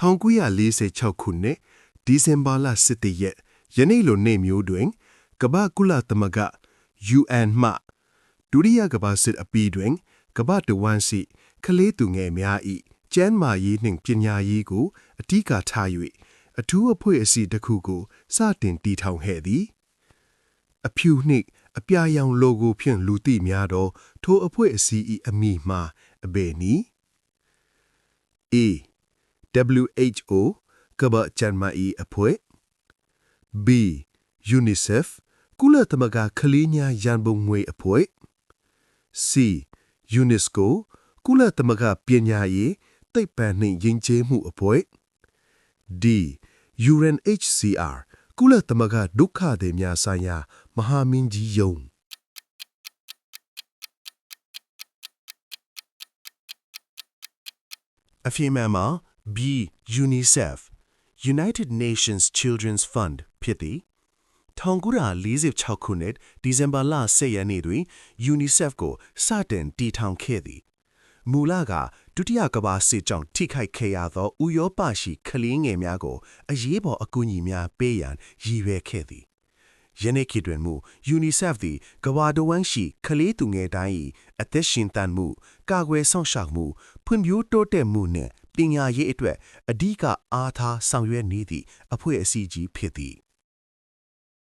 1946ခုနှစ်ဒီဇင်ဘာလ17ရက်ယနေ့လိုနေ့မျိုးတွင် ကမ္ဘာကုလသမဂ္ဂ UN မှဒုတိယကမ္ဘာစစ်အပြီးတွင်ကမ္ဘာတဝန်းရှိကလေးသူငယ်များ၏ကျန်းမာရေးနှင့်ပညာရေးကိုအထူးထား၍အထူးအဖွဲ့အစည်းတစ်ခုကိုစတင်တည်ထောင်ခဲ့သည်အဖြူနှင့်အပြာရောင်လိုဂိုဖြင့်လူသိများသောထိုအဖွဲ့အစည်း၏အမည်မှာအဘယ်နည်း A WHO ကမ္ဘာ့ကျန်းမာရေးအဖွဲ့ B UNICEF ကုလသမဂ္ဂကလေးများရန်ပုံငွေအဖွဲ့ C UNESCO ကုလသမဂ္ဂပညာရေးသိပ္ပံနှင့်ယဉ်ကျေးမှုအဖွဲ့ D UNHCR ကုလသမဂ္ဂဒုက္ခသည်များဆိုင်ရာမဟာမင်းကြီးယုံအဖေမှန်မှာ B UNICEF United Nations Children's Fund ဖြစ်သည်1946ခုနှစ်ဒီဇင်ဘာလ10ရက်နေ့တွင် UNICEF ကိုစတင်တည်ထောင်ခဲ့သည်မူလကဒုတိယကမ္ဘာစစ်ကြောင့်ထိခိုက်ခဲ့ရသောဥရောပရှိကလေးငယ်များကို အရေးပေါ်အကူအညီများပေးရန်ရည်ရွယ်ခဲ့သည် ယနေ့ခေတ်တွင်မူ UNICEF သည်ကမ္ဘာတဝန်းရှိကလေးသူငယ်တိုင်း၏အသက်ရှင်သန်မှုကာကွယ်ဆောင်ရှောက်မှုဖွံ့ဖြိုးတိုးတက်မှုနှင့်ပညာရေးအတွက်အဓိကအားထားဆောင်ရွက်နေသည့်အဖွဲ့အစည်းကြီးဖြစ်သည်